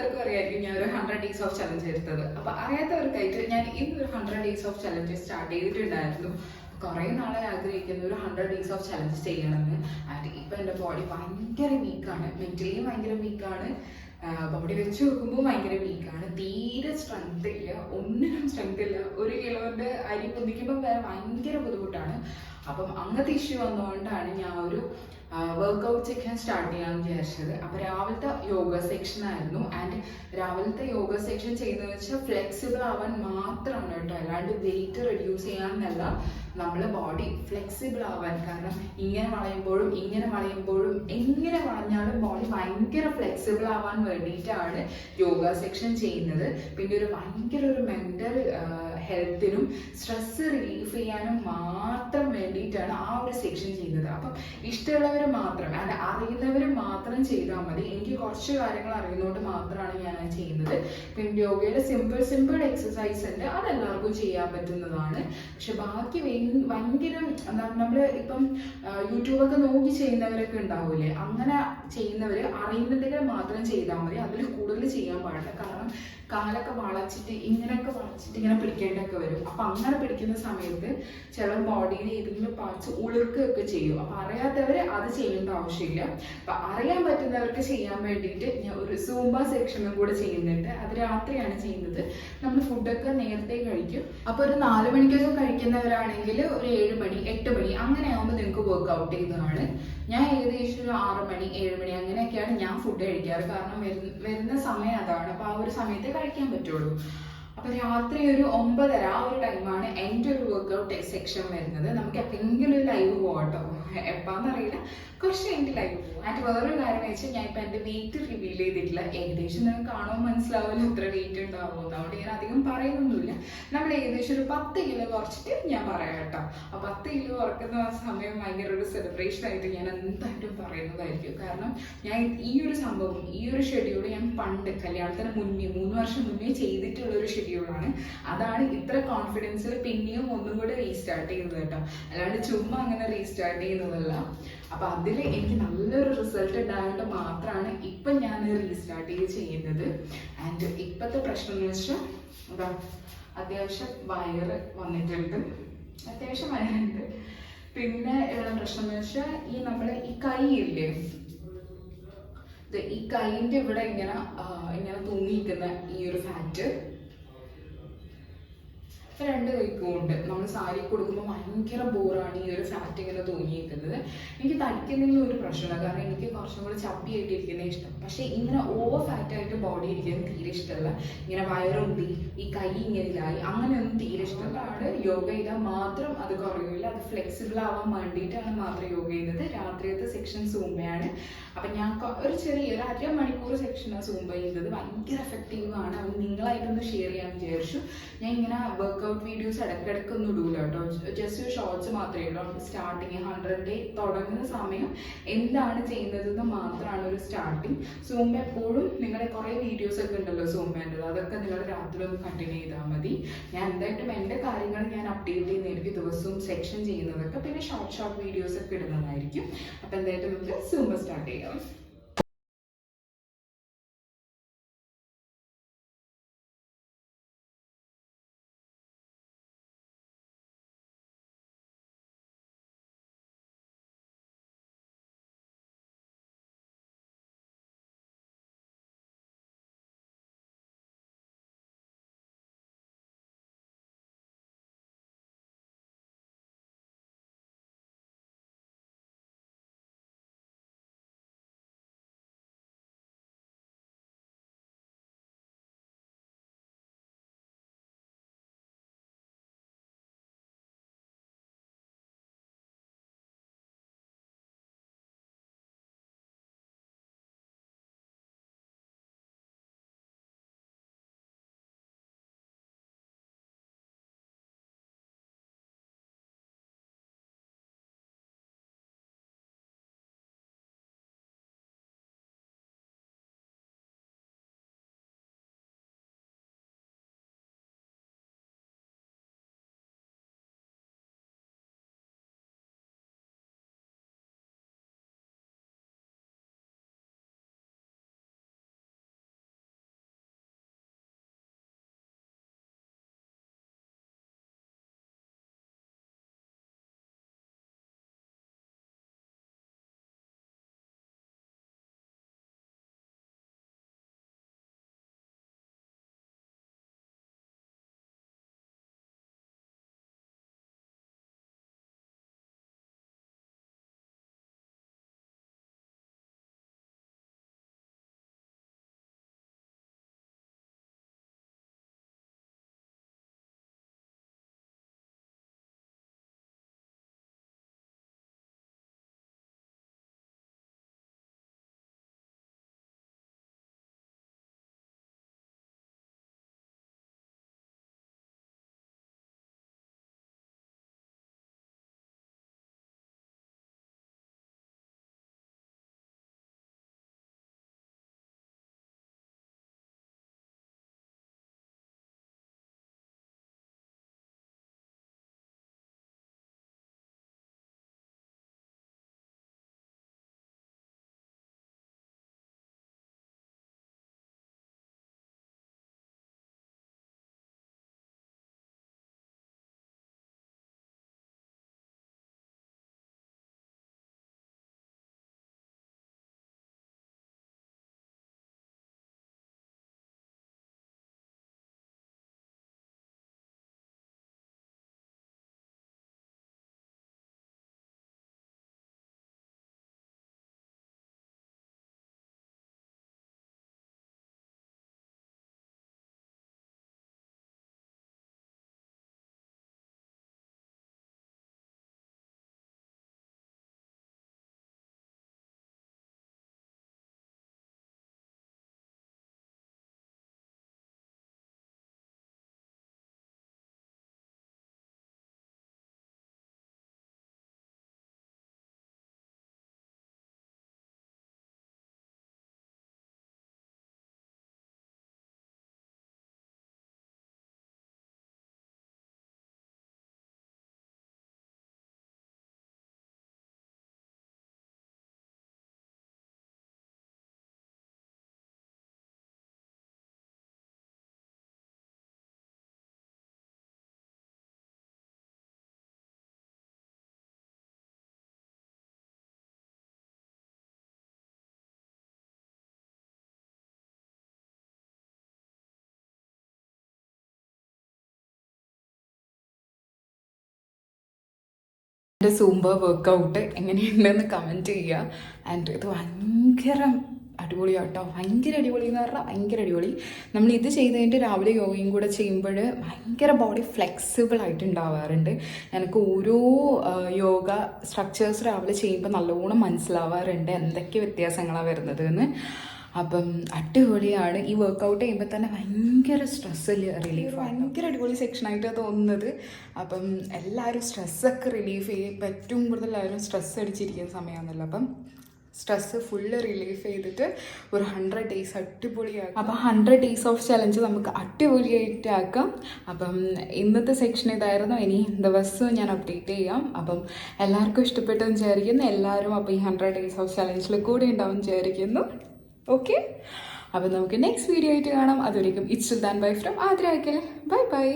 പേർക്കും അറിയായിരിക്കും ഞാൻ ഒരു ഹൺഡ്രഡ് ഡേയ്സ് ഓഫ് ചലഞ്ച് എടുത്തത്. അപ്പൊ അറിയാത്തവർക്കായിട്ട് ഞാൻ ഇന്ന് ഒരു hundred days of challenge start ചെയ്തിട്ടുണ്ടായിരുന്നു. കുറേ നാളെ ആഗ്രഹിക്കുന്ന ഒരു ഹൺഡ്രഡ് ഡേയ്സ് ഓഫ് ചലഞ്ച് ചെയ്യണമെന്ന്. ആൻഡ് ഇപ്പൊ എന്റെ ബോഡി ഭയങ്കര വീക്കാണ് മെന്റലിയും ഭയങ്കര വീക്കാണ് ബോഡി വെച്ച് നോക്കുമ്പോൾ ഭയങ്കര വീക്കാണ് തീരെ സ്ട്രെങ്ത് ഇല്ല. ഒന്നിനും സ്ട്രെങ്ത് ഇല്ല. ഒരു കിലോന്റെ അരി പൊന്തിക്കുമ്പോൾ ഭയങ്കര ബുദ്ധിമുട്ടാണ്. അപ്പം അങ്ങനത്തെ ഇഷ്യൂ വന്നുകൊണ്ടാണ് ഞാൻ ഒരു വർക്കൗട്ട് സെക്ഷൻ സ്റ്റാർട്ട് ചെയ്യാൻ വിചാരിച്ചത്. അപ്പൊ രാവിലത്തെ യോഗ സെക്ഷൻ ആയിരുന്നു. ആൻഡ് രാവിലത്തെ യോഗ സെക്ഷൻ ചെയ്യുന്നത് വെച്ചാൽ ഫ്ലെക്സിബിൾ ആവാൻ മാത്രമാണ് കേട്ടോ. അല്ലാണ്ട് വെയിറ്റ് റെഡ്യൂസ് ചെയ്യാന്നല്ല നമ്മൾ ബോഡി ഫ്ലെക്സിബിൾ ആവാൻ. കാരണം ഇങ്ങനെ വളയുമ്പോഴും ഇങ്ങനെ വളയുമ്പോഴും എങ്ങനെ വളഞ്ഞാലും ബോഡി ഭയങ്കര ഫ്ലെക്സിബിൾ ആവാൻ വേണ്ടിയിട്ടാണ് യോഗ സെക്ഷൻ ചെയ്യുന്നത്. പിന്നെ ഒരു ഭയങ്കര ഒരു മെന്റൽ ഹെൽത്തിനും സ്ട്രെസ് റിലീഫ് ചെയ്യാനും മാത്രം വേണ്ടിയിട്ടാണ് ആ ഒരു സെക്ഷൻ ചെയ്യുന്നത് അപ്പം ഇഷ്ടമുള്ളവർ മാത്രം അല്ല അറിയുന്നവർ മാത്രം ചെയ്താൽ മതി. എനിക്ക് കുറച്ച് കാര്യങ്ങൾ അറിയുന്നതുകൊണ്ട് മാത്രമാണ് ഞാൻ ചെയ്യുന്നത്. പിന്നെ യോഗയുടെ സിമ്പിൾ സിമ്പിൾ എക്സസൈസ് ഉണ്ട്. അതെല്ലാവർക്കും ചെയ്യാൻ പറ്റുന്നതാണ്. പക്ഷെ ബാക്കി ഭയങ്കര നമ്മൾ ഇപ്പം യൂട്യൂബൊക്കെ നോക്കി ചെയ്യുന്നവരൊക്കെ ഉണ്ടാവില്ലേ? അങ്ങനെ ചെയ്യുന്നവർ അറിയുന്നുണ്ടെങ്കിൽ മാത്രം ചെയ്താൽ മതി. അതിൽ കൂടുതൽ ചെയ്യാൻ പാടില്ല. കാരണം കാലൊക്കെ വളച്ചിട്ട് ഇങ്ങനെയൊക്കെ വളച്ചിട്ട് ഇങ്ങനെ പിടിക്കേണ്ടൊക്കെ വരും. അപ്പൊ അങ്ങനെ പിടിക്കുന്ന സമയത്ത് ചില ബോഡിയിൽ ഏതെങ്കിലും പാർട്സ് ഉളുക്കുകയൊക്കെ ചെയ്യും. അപ്പൊ അറിയാത്തവര് അത് ചെയ്യേണ്ട ആവശ്യമില്ല. അപ്പൊ അറിയാൻ പറ്റുന്നവർക്ക് ചെയ്യാൻ വേണ്ടിയിട്ട് ഞാൻ ഒരു സൂംബ സെക്ഷനും കൂടെ ചെയ്യുന്നുണ്ട്. അത് രാത്രിയാണ് ചെയ്യുന്നത്. നമ്മൾ ഫുഡൊക്കെ നേരത്തെ കഴിക്കും. അപ്പൊ ഒരു നാല് മണിക്കൊക്കെ കഴിക്കുന്നവരാണെങ്കിൽ ഒരു ഏഴ് മണി എട്ട് മണി അങ്ങനെ ആകുമ്പോൾ നിങ്ങൾക്ക് വർക്ക്ഔട്ട് ചെയ്യുന്നതാണ്. ഞാൻ ഏകദേശം ഒരു ആറ് മണി ഏഴ് മണി അങ്ങനെയൊക്കെയാണ് ഞാൻ ഫുഡ് കഴിക്കാറ്. കാരണം വരുന്ന സമയം അതാണ്. അപ്പൊ ആ ഒരു സമയത്തെ കഴിക്കാൻ പറ്റുള്ളൂ. അപ്പൊ രാത്രി ഒരു ഒമ്പതര ആ ഒരു ടൈമാണ് എന്റെ ഒരു വർക്ക്ഔട്ട് സെക്ഷൻ വരുന്നത്. നമുക്ക് എപ്പോഴെങ്കിലും ഒരു ലൈവ് പോകട്ടോ എപ്പാന്നറിയില്ല കുറച്ച് എനിക്ക് ലൈവ് പോകും ആൻഡ് വേറൊരു കാര്യം വെച്ചാൽ ഞാൻ ഇപ്പൊ എന്റെ വെയിറ്റ് റിവീൽ ചെയ്തിട്ടില്ല. ഏകദേശം നിങ്ങൾക്ക് കാണുമ്പോൾ മനസ്സിലാവില്ല എത്ര വെയിറ്റ് ഉണ്ടാവും അതുകൊണ്ട് ഞാൻ അധികം പറയുന്നൊന്നുമില്ല. നമ്മൾ ഏകദേശം ഒരു പത്ത് കിലോ കുറച്ചിട്ട് ഞാൻ പറയാം കേട്ടോ. ആ പത്ത് കിലോ കുറക്കുന്ന സമയം ഭയങ്കര ഒരു സെലിബ്രേഷൻ ആയിട്ട് ഞാൻ എന്തായിട്ടും പറയുന്നതായിരിക്കും. കാരണം ഞാൻ ഈ ഒരു സംഭവം ഈ ഒരു ഷെഡ്യൂൾ ഞാൻ പണ്ട് കല്യാണത്തിന് മുന്നേ മൂന്ന് വർഷം മുന്നേ ചെയ്തിട്ടുള്ള ഒരു ഷെഡ്യൂളാണ് അതാണ് ഇത്ര കോൺഫിഡൻസിൽ പിന്നെയും ഒന്നും കൂടെ റീസ്റ്റാർട്ട് ചെയ്യുന്നത് കേട്ടോ. അല്ലാണ്ട് ചുമ്മാ അങ്ങനെ റീസ്റ്റാർട്ട് ചെയ്യുന്നതല്ല. അപ്പൊ അതിൽ എനിക്ക് നല്ലൊരു റിസൾട്ട് ഉണ്ടായിട്ട് മാത്രമാണ് ഇപ്പം ഞാൻ റീസ്റ്റാർട്ട് ചെയ്ത് ചെയ്യുന്നത്. ആൻഡ് ഇപ്പോഴത്തെ പ്രശ്നം എന്ന് വെച്ചാൽ എന്താ അത്യാവശ്യം വയറ് വന്നിട്ടുണ്ട്. അത്യാവശ്യം വയറുണ്ട്. പിന്നെ ഉള്ള പ്രശ്നം എന്ന് വെച്ചാൽ ഈ നമ്മുടെ ഈ കൈ ഇല്ലേ? ഈ കൈന്റെ ഇവിടെ ഇങ്ങനെ ഇങ്ങനെ തൂങ്ങിയിരിക്കുന്ന ഈ ഒരു ഫാറ്റ് രണ്ട് കൈക്കും ഉണ്ട് നമ്മൾ സാരി കൊടുക്കുമ്പോൾ ഭയങ്കര ബോറാണ് ഈ ഒരു ഫാറ്റ് ഇങ്ങനെ തൂങ്ങിയിരിക്കുന്നത്. എനിക്ക് തടിക്കുന്നതിൽ ഒരു പ്രശ്നമില്ല കാരണം എനിക്ക് കുറച്ചും കൂടി ചപ്പിയായിട്ട് ഇരിക്കുന്നത് ഇഷ്ടം. പക്ഷേ ഇങ്ങനെ ഓവർ ഫാറ്റ് ആയിട്ട് ബോഡി ഇരിക്കാൻ തീരെ ഇഷ്ടമല്ല. ഇങ്ങനെ വയറുണ്ടി ഈ കൈ ഇങ്ങനെ ഇതായി അങ്ങനെയൊന്നും തീരെ ഇഷ്ടമല്ല. ആണ് യോഗ ചെയ്താൽ മാത്രം അത് കുറയില്ല അത് ഫ്ലെക്സിബിൾ ആവാൻ വേണ്ടിയിട്ടാണ് മാത്രം യോഗ ചെയ്യുന്നത്. രാത്രിയത്തെ സെക്ഷൻ സൂമ്പയാണ്. അപ്പൊ ഞാൻ ഒരു ചെറിയ ഒരു അര മണിക്കൂർ സെക്ഷനാണ് സൂമ്പ ചെയ്തത് ഭയങ്കര എഫക്റ്റീവ് ആണ്. അത് നിങ്ങളായിട്ടൊന്ന് ഷെയർ ചെയ്യാൻ വിചാരിച്ചു. ഞാൻ ഇങ്ങനെ വർക്കൗട്ട് വീഡിയോസ് ഇടയ്ക്കിടയ്ക്ക് ഒന്നും ഇടൂല കേട്ടോ. ജസ്റ്റ് ഒരു ഷോർട്സ് മാത്രമേ ഉള്ളൂ സ്റ്റാർട്ടിങ് ഹൺഡ്രഡ് ഡേ തുടങ്ങുന്ന സമയം എന്താണ് ചെയ്യുന്നതെന്ന് മാത്രമാണ് ഒരു സ്റ്റാർട്ടിങ് സൂമ്പ എപ്പോഴും നിങ്ങളുടെ കുറേ വീഡിയോസ് ഒക്കെ ഉണ്ടല്ലോ സൂമ്പേന്റെത് അതൊക്കെ നിങ്ങൾ രാത്രി ഒന്ന് കണ്ടിന്യൂ ചെയ്താൽ മതി. ഞാൻ എന്തായിട്ടും എന്റെ കാര്യങ്ങൾ ഞാൻ അപ്ഡേറ്റ് ചെയ്യുന്നതായിരിക്കും ദിവസവും സെക്ഷൻ ചെയ്യുന്നതൊക്കെ പിന്നെ ഷോർട്ട് ഷോർട്ട് വീഡിയോസ് ഒക്കെ ഇടുന്നതായിരിക്കും. അപ്പം എന്തായിട്ടും നമുക്ക് സൂമ്പ സ്റ്റാർട്ട് ചെയ്യാം. എന്റെ സൂംബ വർക്കൗട്ട് എങ്ങനെയുണ്ടെന്ന് കമന്റ് ചെയ്യുക. ആൻഡ് ഇത് ഭയങ്കര അടിപൊളിയാട്ടോ. ഭയങ്കര അടിപൊളി എന്ന് പറഞ്ഞാൽ ഭയങ്കര അടിപൊളി. നമ്മൾ ഇത് ചെയ്ത് കഴിഞ്ഞിട്ട് രാവിലെ യോഗയും കൂടെ ചെയ്യുമ്പോൾ ഭയങ്കര ബോഡി ഫ്ലെക്സിബിൾ ആയിട്ട് ഉണ്ടാവാറുണ്ട്. എനിക്ക് ഓരോ യോഗ സ്ട്രക്ചേഴ്സ് രാവിലെ ചെയ്യുമ്പോൾ നല്ലോണം മനസ്സിലാവാറുണ്ട്. എന്തൊക്കെ വ്യത്യാസങ്ങളാണ് വരുന്നത് എന്ന്. അപ്പം അടിപൊളിയാണ്. ഈ വർക്കൗട്ട് ചെയ്യുമ്പോൾ തന്നെ ഭയങ്കര സ്ട്രെസ് റിലീഫ് ഭയങ്കര അടിപൊളി സെക്ഷനായിട്ടാണ് തോന്നുന്നത്. അപ്പം എല്ലാവരും സ്ട്രെസ്സൊക്കെ റിലീഫ് ചെയ്യും ഇപ്പം ഏറ്റവും കൂടുതൽ എല്ലാവരും സ്ട്രെസ് അടിച്ചിരിക്കുന്ന സമയമാണല്ലോ അപ്പം സ്ട്രെസ്സ് ഫുള്ള് റിലീഫ് ചെയ്തിട്ട് ഒരു ഹൺഡ്രഡ് ഡേയ്സ് അടിപൊളിയാക്കും. അപ്പം ഹൺഡ്രഡ് ഡേയ്സ് ഓഫ് ചലഞ്ച് നമുക്ക് അടിപൊളിയായിട്ട് ആക്കാം അപ്പം ഇന്നത്തെ സെക്ഷൻ ഇതായിരുന്നു. ഇനി ദിവസവും ഞാൻ അപ്ഡേറ്റ് ചെയ്യാം. അപ്പം എല്ലാവർക്കും ഇഷ്ടപ്പെട്ടെന്ന് വിചാരിക്കുന്നു. എല്ലാവരും അപ്പം ഈ ഹൺഡ്രഡ് ഡേയ്സ് ഓഫ് ചലഞ്ചിൽ കൂടെ ഉണ്ടാവും വിചാരിക്കുന്നു. ഓക്കെ അപ്പം നമുക്ക് നെക്സ്റ്റ് വീഡിയോ ആയിട്ട് കാണാം. അതുവരേക്കും it's then bye from ആദ്രാക്കൽ bye by